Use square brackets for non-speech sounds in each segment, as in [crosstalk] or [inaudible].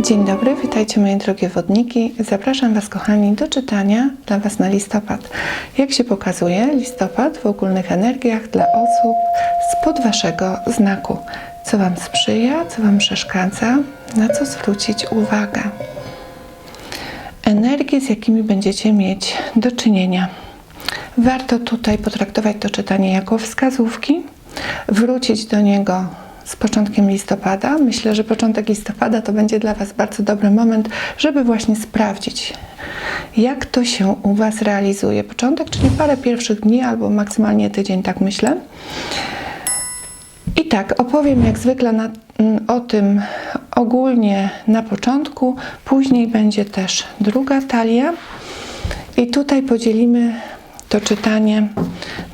Dzień dobry, witajcie moje drogie wodniki. Zapraszam Was, kochani, do czytania dla Was na listopad. Jak się pokazuje, listopad w ogólnych energiach dla osób spod Waszego znaku. Co Wam sprzyja, co Wam przeszkadza, na co zwrócić uwagę. Energie, z jakimi będziecie mieć do czynienia. Warto tutaj potraktować to czytanie jako wskazówki, wrócić do niego z początkiem listopada. Myślę, że początek listopada to będzie dla Was bardzo dobry moment, żeby właśnie sprawdzić, jak to się u Was realizuje. Początek, czyli parę pierwszych dni albo maksymalnie tydzień, tak myślę. I tak, opowiem jak zwykle na, mm, o tym ogólnie na początku, później będzie też druga talia. I tutaj podzielimy to czytanie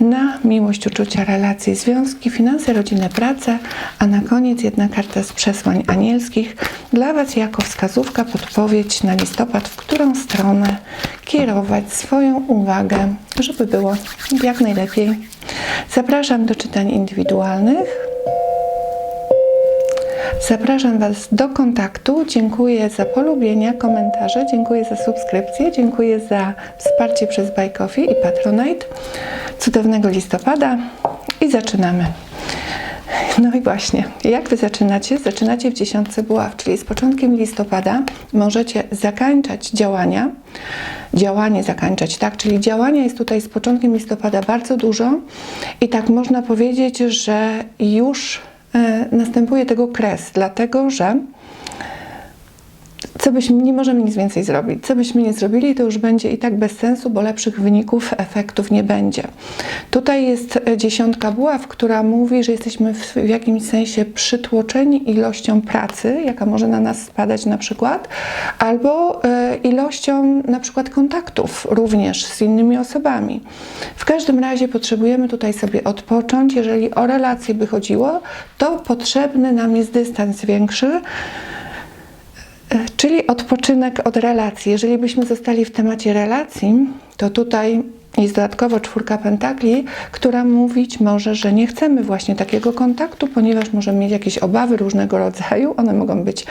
na miłość, uczucia, relacje, związki, finanse, rodzinę, pracę, a na koniec jedna karta z przesłań anielskich dla Was jako wskazówka, podpowiedź na listopad, w którą stronę kierować swoją uwagę, żeby było jak najlepiej. Zapraszam do czytań indywidualnych. Zapraszam Was do kontaktu. Dziękuję za polubienia, komentarze, dziękuję za subskrypcję, dziękuję za wsparcie przez Buy Coffee i Patronite. Cudownego listopada i zaczynamy. No i właśnie, jak Wy zaczynacie? Zaczynacie w dziesiątce buław, czyli z początkiem listopada możecie zakończać działania. Działanie zakończać, tak? Czyli działania jest tutaj z początkiem listopada bardzo dużo i tak można powiedzieć, że już następuje tego kres, dlatego że co byśmy, nie możemy nic więcej zrobić. Co byśmy nie zrobili, to już będzie i tak bez sensu, bo lepszych wyników, efektów nie będzie. Tutaj jest e, dziesiątka buław, która mówi, że jesteśmy w, w jakimś sensie przytłoczeni ilością pracy, jaka może na nas spadać na przykład, albo e, ilością na przykład kontaktów również z innymi osobami. W każdym razie potrzebujemy tutaj sobie odpocząć. Jeżeli o relacje by chodziło, to potrzebny nam jest dystans większy, Czyli odpoczynek od relacji. Jeżeli byśmy zostali w temacie relacji, to tutaj jest dodatkowo czwórka pentakli, która mówić może, że nie chcemy właśnie takiego kontaktu, ponieważ możemy mieć jakieś obawy różnego rodzaju. One mogą być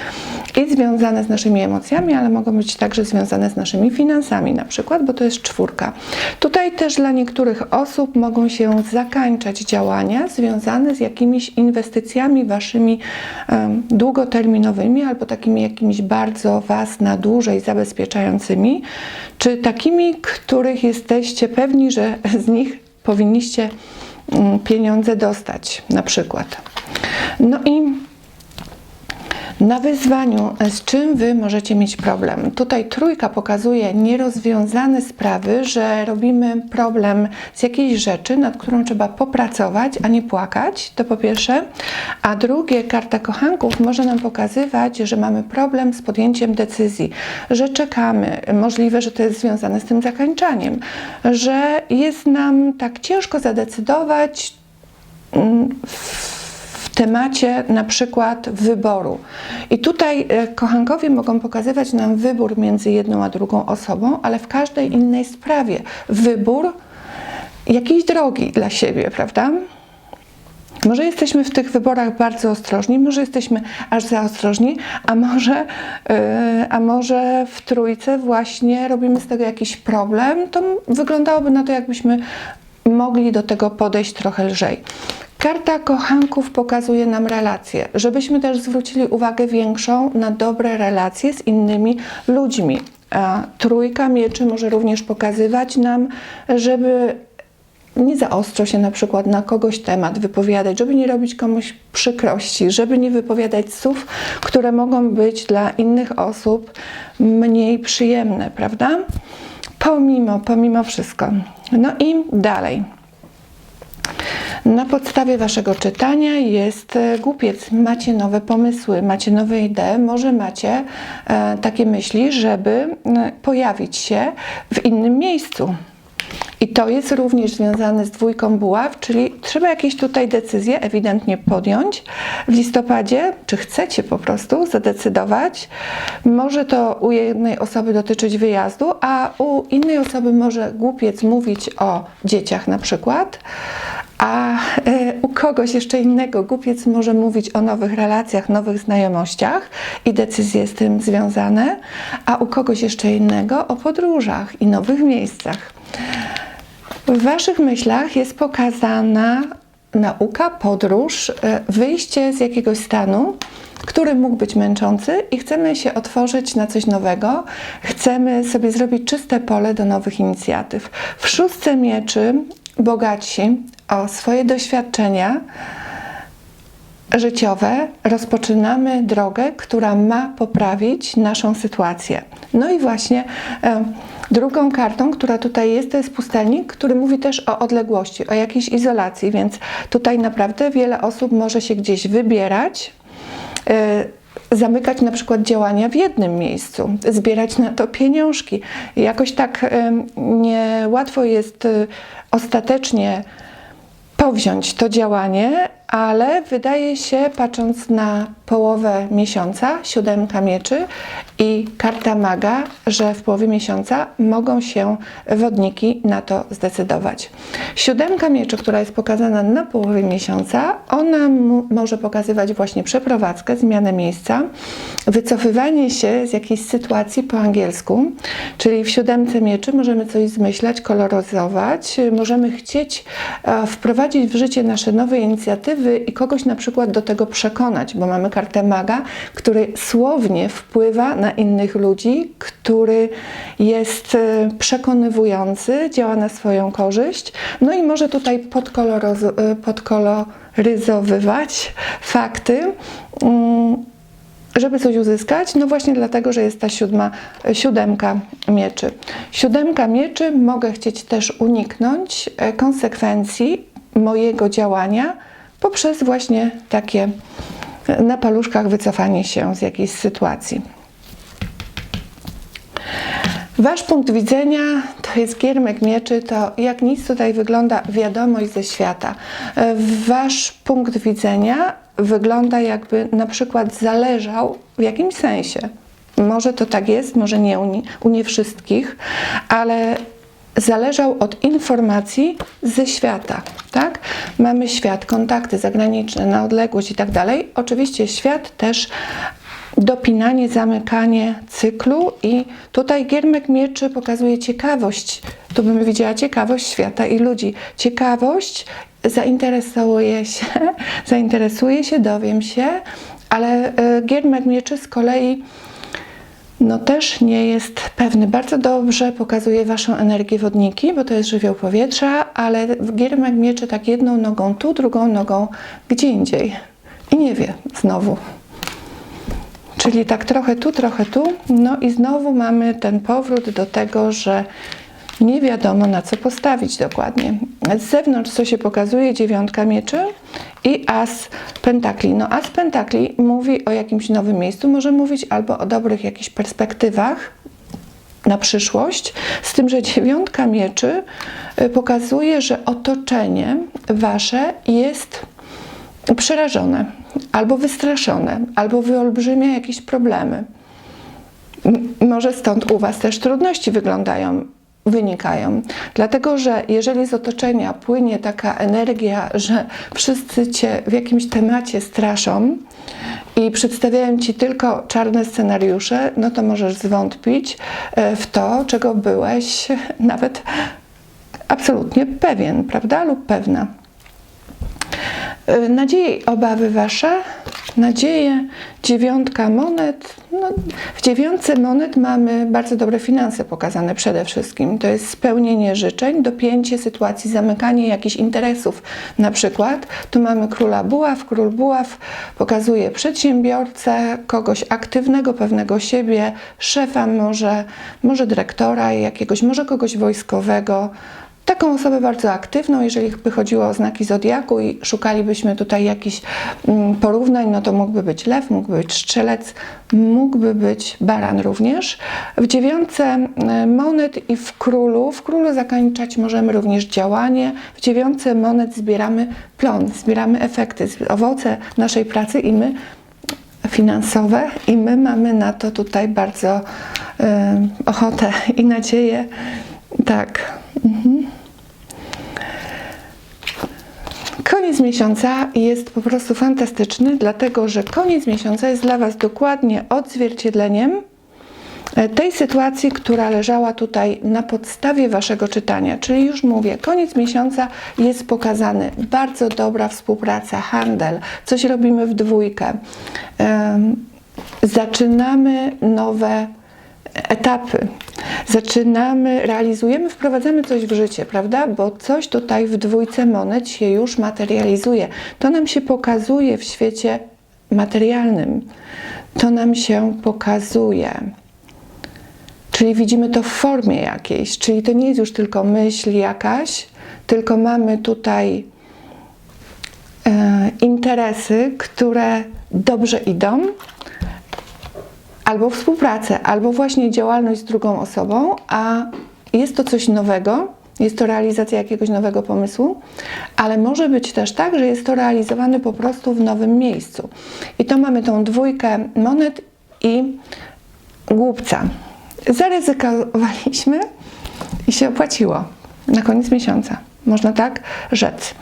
i związane z naszymi emocjami, ale mogą być także związane z naszymi finansami na przykład, bo to jest czwórka. Tutaj też dla niektórych osób mogą się zakańczać działania związane z jakimiś inwestycjami waszymi um, długoterminowymi albo takimi jakimiś bardzo was na dłużej zabezpieczającymi, czy takimi, których jesteście pewni, że [laughs] z nich powinniście mm, pieniądze dostać, na przykład. No i na wyzwaniu, z czym Wy możecie mieć problem? Tutaj trójka pokazuje nierozwiązane sprawy, że robimy problem z jakiejś rzeczy, nad którą trzeba popracować, a nie płakać, to po pierwsze. A drugie, karta kochanków może nam pokazywać, że mamy problem z podjęciem decyzji, że czekamy, możliwe, że to jest związane z tym zakończaniem, że jest nam tak ciężko zadecydować mm, w temacie na przykład wyboru. I tutaj e, kochankowie mogą pokazywać nam wybór między jedną a drugą osobą, ale w każdej innej sprawie. Wybór jakiejś drogi dla siebie, prawda? Może jesteśmy w tych wyborach bardzo ostrożni, może jesteśmy aż za ostrożni, a może, yy, a może w trójce właśnie robimy z tego jakiś problem. To wyglądałoby na to, jakbyśmy mogli do tego podejść trochę lżej. Karta kochanków pokazuje nam relacje, żebyśmy też zwrócili uwagę większą na dobre relacje z innymi ludźmi. Trójka mieczy może również pokazywać nam, żeby nie za ostro się na przykład na kogoś temat wypowiadać, żeby nie robić komuś przykrości, żeby nie wypowiadać słów, które mogą być dla innych osób mniej przyjemne, prawda? Pomimo, pomimo wszystko. No i dalej. Na podstawie Waszego czytania jest e, głupiec. Macie nowe pomysły, macie nowe idee, może macie e, takie myśli, żeby pojawić się w innym miejscu. I to jest również związane z dwójką buław, czyli trzeba jakieś tutaj decyzje ewidentnie podjąć w listopadzie, czy chcecie po prostu zadecydować. Może to u jednej osoby dotyczyć wyjazdu, a u innej osoby może głupiec mówić o dzieciach na przykład, a e, u kogoś jeszcze innego głupiec może mówić o nowych relacjach, nowych znajomościach i decyzje z tym związane, a u kogoś jeszcze innego o podróżach i nowych miejscach. W Waszych myślach jest pokazana nauka, podróż, e, wyjście z jakiegoś stanu, który mógł być męczący i chcemy się otworzyć na coś nowego. Chcemy sobie zrobić czyste pole do nowych inicjatyw. W szóstce mieczy bogaci o swoje doświadczenia życiowe rozpoczynamy drogę, która ma poprawić naszą sytuację. No i właśnie e, drugą kartą, która tutaj jest, to jest pustelnik, który mówi też o odległości, o jakiejś izolacji, więc tutaj naprawdę wiele osób może się gdzieś wybierać. E, zamykać na przykład działania w jednym miejscu, zbierać na to pieniążki. Jakoś tak e, niełatwo jest e, ostatecznie powziąć to działanie, ale wydaje się, patrząc na połowę miesiąca, siódemka mieczy i karta maga, że w połowie miesiąca mogą się wodniki na to zdecydować. Siódemka mieczy, która jest pokazana na połowie miesiąca, ona może pokazywać właśnie przeprowadzkę, zmianę miejsca, wycofywanie się z jakiejś sytuacji po angielsku, czyli w siódemce mieczy możemy coś zmyślać, koloryzować, możemy chcieć e, wprowadzić w życie nasze nowe inicjatywy i kogoś na przykład do tego przekonać, bo mamy kartę maga, który słownie wpływa na innych ludzi, który jest e, przekonywujący, działa na swoją korzyść, no i może tutaj podkoloroz- podkoloryzowywać fakty. Mm, żeby coś uzyskać? No właśnie dlatego, że jest ta siódma, siódemka mieczy. Siódemka mieczy mogę chcieć też uniknąć e, konsekwencji mojego działania poprzez właśnie takie e, na paluszkach wycofanie się z jakiejś sytuacji. Wasz punkt widzenia to jest giermek mieczy, to jak nic tutaj wygląda wiadomość ze świata. E, Wasz punkt widzenia wygląda jakby na przykład zależał w jakimś sensie. Może to tak jest, może nie u nie, u nie wszystkich, ale zależał od informacji ze świata, tak? Mamy świat, kontakty zagraniczne, na odległość i tak dalej. Oczywiście świat też dopinanie, zamykanie cyklu i tutaj giermek mieczy pokazuje ciekawość. Tu bym widziała ciekawość świata i ludzi. Ciekawość, zainteresuję się, [laughs] zainteresuję się, dowiem się, ale y, giermek mieczy z kolei no też nie jest pewny. Bardzo dobrze pokazuje Waszą energię wodniki, bo to jest żywioł powietrza, ale giermek mieczy tak jedną nogą tu, drugą nogą gdzie indziej. I nie wie znowu. Czyli tak trochę tu, trochę tu. No i znowu mamy ten powrót do tego, że nie wiadomo na co postawić dokładnie. Z zewnątrz co się pokazuje? Dziewiątka mieczy i as pentakli. No as pentakli mówi o jakimś nowym miejscu, może mówić albo o dobrych jakichś perspektywach, na przyszłość, z tym, że dziewiątka mieczy y, pokazuje, że otoczenie wasze jest przerażone, albo wystraszone, albo wyolbrzymia jakieś problemy. Może stąd u was też trudności wyglądają wynikają. Dlatego, że jeżeli z otoczenia płynie taka energia, że wszyscy cię w jakimś temacie straszą i przedstawiają ci tylko czarne scenariusze, no to możesz zwątpić e, w to, czego byłeś [laughs] nawet absolutnie pewien, prawda? Lub pewna. E, Nadzieje i obawy wasze, nadzieje, dziewiątka monet. No, w dziewiątce monet mamy bardzo dobre finanse pokazane przede wszystkim. To jest spełnienie życzeń, dopięcie sytuacji, zamykanie jakichś interesów. Na przykład tu mamy króla buław. Król buław pokazuje przedsiębiorcę, kogoś aktywnego, pewnego siebie, szefa może, może dyrektora jakiegoś, może kogoś wojskowego, taką osobę bardzo aktywną, jeżeli by chodziło o znaki zodiaku i szukalibyśmy tutaj jakichś mm, porównań, no to mógłby być lew, mógłby być strzelec, mógłby być baran również. W dziewiątce y, monet i w królu, w królu zakończać możemy również działanie, w dziewiątce monet zbieramy plon, zbieramy efekty, owoce naszej pracy i my finansowe i my mamy na to tutaj bardzo y, ochotę i nadzieję. Tak. Mhm. Koniec miesiąca jest po prostu fantastyczny, dlatego że koniec miesiąca jest dla Was dokładnie odzwierciedleniem e, tej sytuacji, która leżała tutaj na podstawie Waszego czytania. Czyli już mówię, koniec miesiąca jest pokazany bardzo dobra współpraca, handel, coś robimy w dwójkę. Zaczynamy nowe etapy. Zaczynamy, realizujemy, wprowadzamy coś w życie, prawda? Bo coś tutaj w dwójce monet się już materializuje. To nam się pokazuje w świecie materialnym. To nam się pokazuje. Czyli widzimy to w formie jakiejś, czyli to nie jest już tylko myśl jakaś, tylko mamy tutaj e, interesy, które dobrze idą, albo współpracę, albo właśnie działalność z drugą osobą, a jest to coś nowego, jest to realizacja jakiegoś nowego pomysłu, ale może być też tak, że jest to realizowane po prostu w nowym miejscu. I to mamy tą dwójkę monet i głupca. Zaryzykowaliśmy i się opłaciło na koniec miesiąca. Można tak rzec.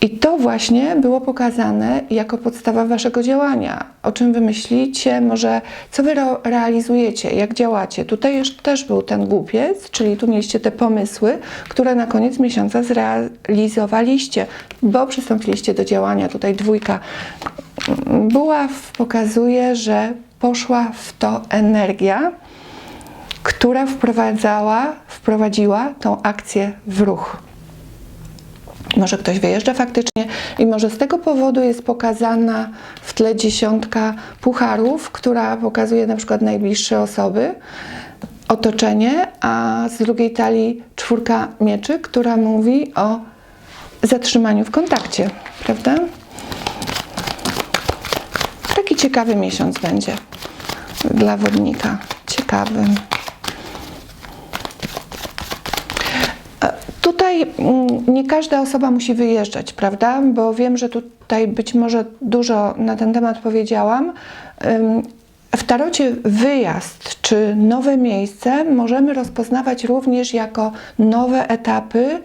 I to właśnie było pokazane jako podstawa waszego działania. O czym wy myślicie, może co wy re- realizujecie, jak działacie. Tutaj już też był ten głupiec, czyli tu mieliście te pomysły, które na koniec miesiąca zrealizowaliście, bo przystąpiliście do działania. Tutaj dwójka buław pokazuje, że poszła w to energia, która wprowadzała, wprowadziła tą akcję w ruch. Może ktoś wyjeżdża faktycznie i może z tego powodu jest pokazana w tle dziesiątka pucharów, która pokazuje na przykład najbliższe osoby, otoczenie, a z drugiej talii czwórka mieczy, która mówi o zatrzymaniu w kontakcie, prawda? Taki ciekawy miesiąc będzie dla wodnika. Ciekawy. Tutaj mm, nie każda osoba musi wyjeżdżać, prawda? Bo wiem, że tutaj być może dużo na ten temat powiedziałam. W tarocie wyjazd czy nowe miejsce możemy rozpoznawać również jako nowe etapy,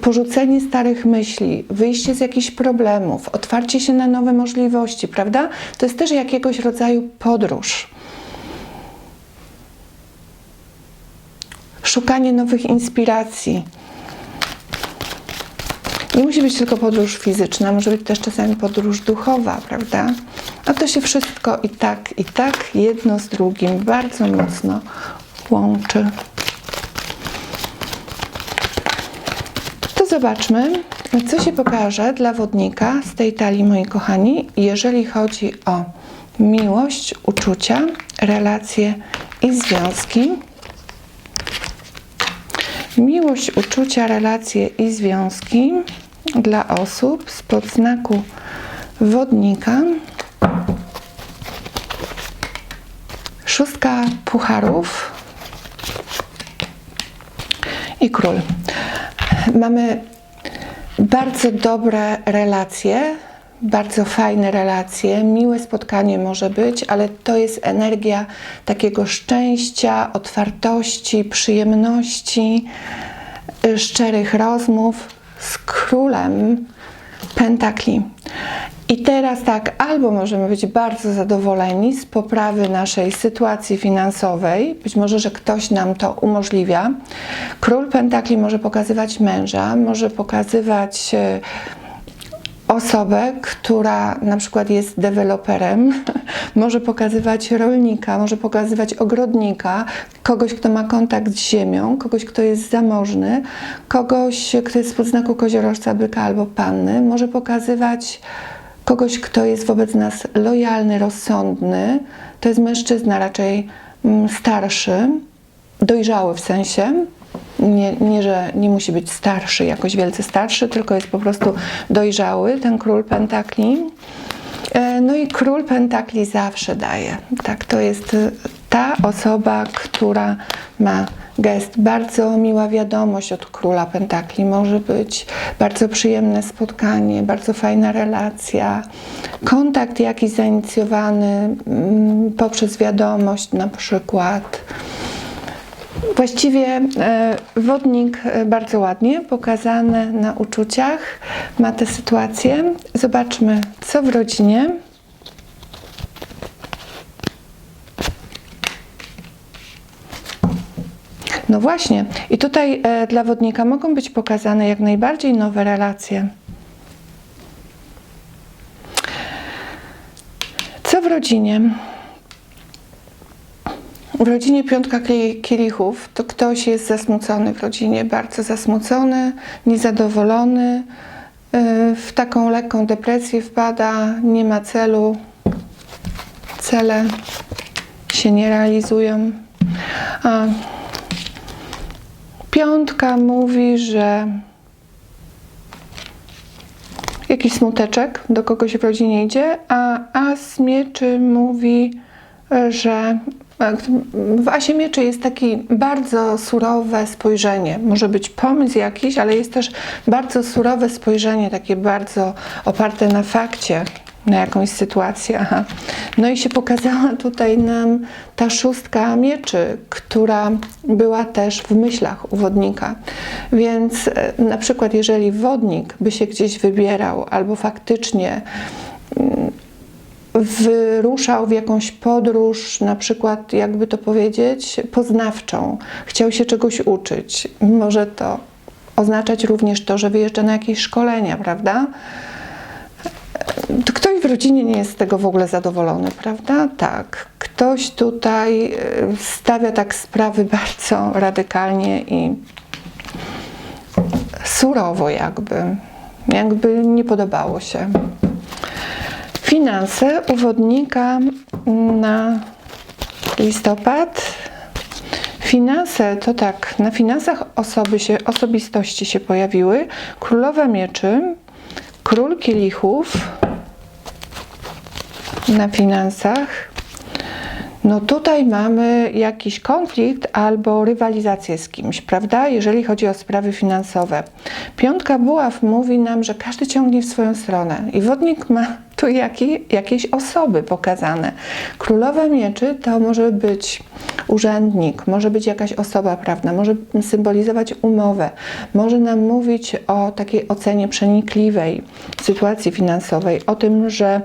porzucenie starych myśli, wyjście z jakichś problemów, otwarcie się na nowe możliwości, prawda? To jest też jakiegoś rodzaju podróż. Szukanie nowych inspiracji. Nie musi być tylko podróż fizyczna, może być też czasami podróż duchowa, prawda? A to się wszystko i tak, i tak jedno z drugim bardzo mocno łączy. To zobaczmy, co się pokaże dla wodnika z tej talii, moi kochani, jeżeli chodzi o miłość, uczucia, relacje i związki. Miłość, uczucia, relacje i związki dla osób z podznaku wodnika. Szóstka pucharów i król. Mamy bardzo dobre relacje, bardzo fajne relacje, miłe spotkanie może być, ale to jest energia takiego szczęścia, otwartości, przyjemności, y, szczerych rozmów z królem pentakli. I teraz tak, albo możemy być bardzo zadowoleni z poprawy naszej sytuacji finansowej, być może, że ktoś nam to umożliwia. Król pentakli może pokazywać męża, może pokazywać e, osobę, która na przykład jest deweloperem, [laughs] może pokazywać rolnika, może pokazywać ogrodnika, kogoś, kto ma kontakt z ziemią, kogoś, kto jest zamożny, kogoś, kto jest z podznaku koziorożca, byka albo panny, może pokazywać kogoś, kto jest wobec nas lojalny, rozsądny. To jest mężczyzna raczej mm, starszy, dojrzały w sensie, Nie, nie, że nie musi być starszy, jakoś wielce starszy, tylko jest po prostu dojrzały, ten król pentakli. E, No i król pentakli zawsze daje. Tak, to jest y, ta osoba, która ma gest. Bardzo miła wiadomość od króla pentakli. Może być bardzo przyjemne spotkanie, bardzo fajna relacja, kontakt jakiś zainicjowany mm, poprzez wiadomość na przykład. Właściwie e, wodnik e, bardzo ładnie pokazane na uczuciach ma tę sytuację. Zobaczmy, co w rodzinie. No właśnie, i tutaj e, dla wodnika mogą być pokazane jak najbardziej nowe relacje. Co w rodzinie? W rodzinie piątka kieli- kielichów to ktoś jest zasmucony w rodzinie, bardzo zasmucony, niezadowolony, yy, w taką lekką depresję wpada, nie ma celu, cele się nie realizują. A piątka mówi, że jakiś smuteczek do kogoś w rodzinie idzie, a as mieczy mówi, że w asie mieczy jest takie bardzo surowe spojrzenie. Może być pomysł jakiś, ale jest też bardzo surowe spojrzenie, takie bardzo oparte na fakcie, na jakąś sytuację. Aha. No i się pokazała tutaj nam ta szóstka mieczy, która była też w myślach u wodnika. Więc e, na przykład jeżeli wodnik by się gdzieś wybierał albo faktycznie mm, wyruszał w jakąś podróż, na przykład, jakby to powiedzieć, poznawczą, chciał się czegoś uczyć. Może to oznaczać również to, że wyjeżdża na jakieś szkolenia, prawda? To Ktoś w rodzinie nie jest z tego w ogóle zadowolony, prawda? Tak. Ktoś tutaj e, stawia tak sprawy [laughs] bardzo radykalnie i surowo jakby. Jakby nie podobało się. Finanse uwodnika na listopad. Finanse to tak, na finansach osoby się, osobistości się pojawiły. Królowa mieczy, król kielichów na finansach. No tutaj mamy jakiś konflikt albo rywalizację z kimś, prawda? Jeżeli chodzi o sprawy finansowe. Piątka buław mówi nam, że każdy ciągnie w swoją stronę i wodnik ma tu jaki, jakieś osoby pokazane. Królowa mieczy to może być urzędnik, może być jakaś osoba prawna, może symbolizować umowę, może nam mówić o takiej ocenie przenikliwej sytuacji finansowej, o tym, że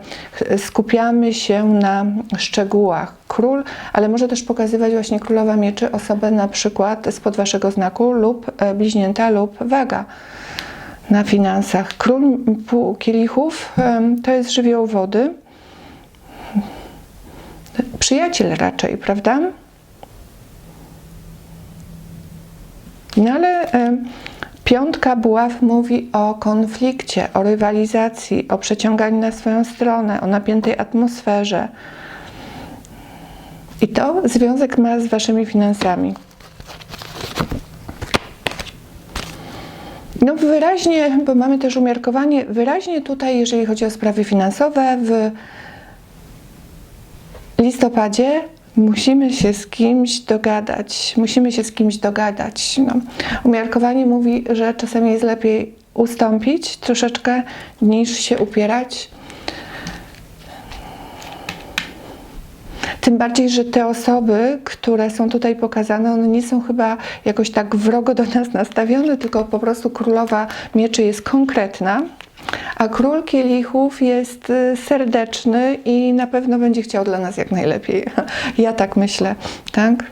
skupiamy się na szczegółach. Król, ale może też pokazywać właśnie królowa mieczy osobę na przykład spod waszego znaku lub e, bliźnięta lub waga na finansach. Król kielichów to jest żywioł wody. Przyjaciel raczej, prawda? No ale piątka buław mówi o konflikcie, o rywalizacji, o przeciąganiu na swoją stronę, o napiętej atmosferze. I to związek ma z waszymi finansami. No wyraźnie, bo mamy też umiarkowanie, wyraźnie tutaj, jeżeli chodzi o sprawy finansowe, w listopadzie musimy się z kimś dogadać. Musimy się z kimś dogadać. No, umiarkowanie mówi, że czasami jest lepiej ustąpić troszeczkę niż się upierać. Tym bardziej, że te osoby, które są tutaj pokazane, one nie są chyba jakoś tak wrogo do nas nastawione, tylko po prostu królowa mieczy jest konkretna, a król kielichów jest y, serdeczny i na pewno będzie chciał dla nas jak najlepiej. [laughs] Ja tak myślę, tak?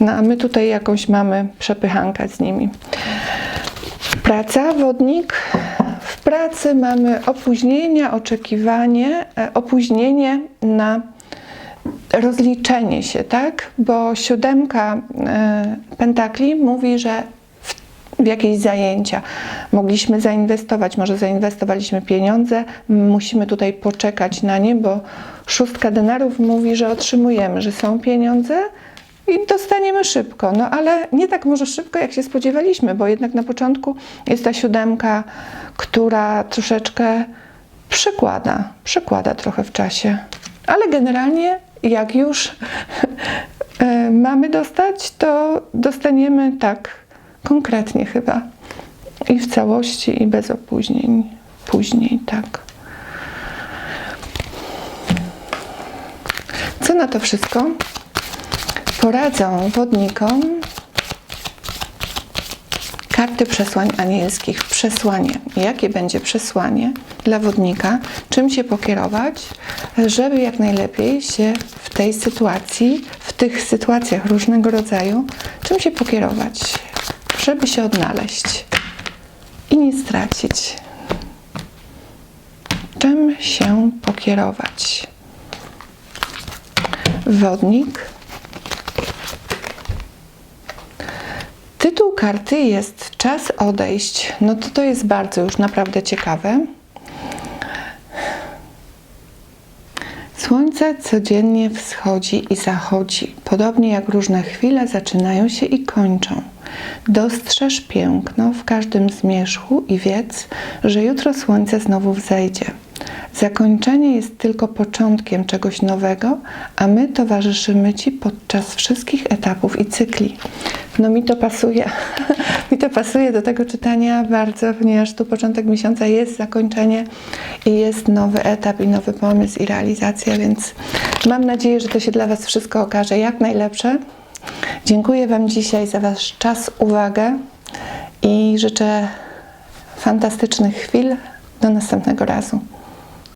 No a my tutaj jakąś mamy przepychankę z nimi. Praca, wodnik. W pracy mamy opóźnienia, oczekiwanie, e, opóźnienie na rozliczenie się, tak? Bo siódemka e, pentakli mówi, że w, w jakieś zajęcia mogliśmy zainwestować, może zainwestowaliśmy pieniądze, musimy tutaj poczekać na nie, bo szóstka denarów mówi, że otrzymujemy, że są pieniądze, i dostaniemy szybko. No ale nie tak może szybko, jak się spodziewaliśmy, bo jednak na początku jest ta siódemka, która troszeczkę przekłada, przekłada trochę w czasie. Ale generalnie, jak już [laughs] e, mamy dostać, to dostaniemy tak konkretnie chyba. I w całości, i bez opóźnień. Później, tak. Co na to wszystko? Poradzą wodnikom karty przesłań anielskich. Przesłanie. Jakie będzie przesłanie dla wodnika? Czym się pokierować, żeby jak najlepiej się w tej sytuacji, w tych sytuacjach różnego rodzaju, czym się pokierować, żeby się odnaleźć i nie stracić. Czym się pokierować? Wodnik. Tytuł karty jest Czas odejść. No to to jest bardzo już naprawdę ciekawe. Słońce codziennie wschodzi i zachodzi, podobnie jak różne chwile zaczynają się i kończą. Dostrzeż piękno w każdym zmierzchu i wiedz, że jutro słońce znowu wzejdzie. Zakończenie jest tylko początkiem czegoś nowego, a my towarzyszymy Ci podczas wszystkich etapów i cykli. No mi to pasuje. [laughs] mi to pasuje do tego czytania bardzo, ponieważ tu początek miesiąca jest zakończenie i jest nowy etap i nowy pomysł i realizacja, więc mam nadzieję, że to się dla Was wszystko okaże jak najlepsze. Dziękuję Wam dzisiaj za Wasz czas, uwagę i życzę fantastycznych chwil. Do następnego razu.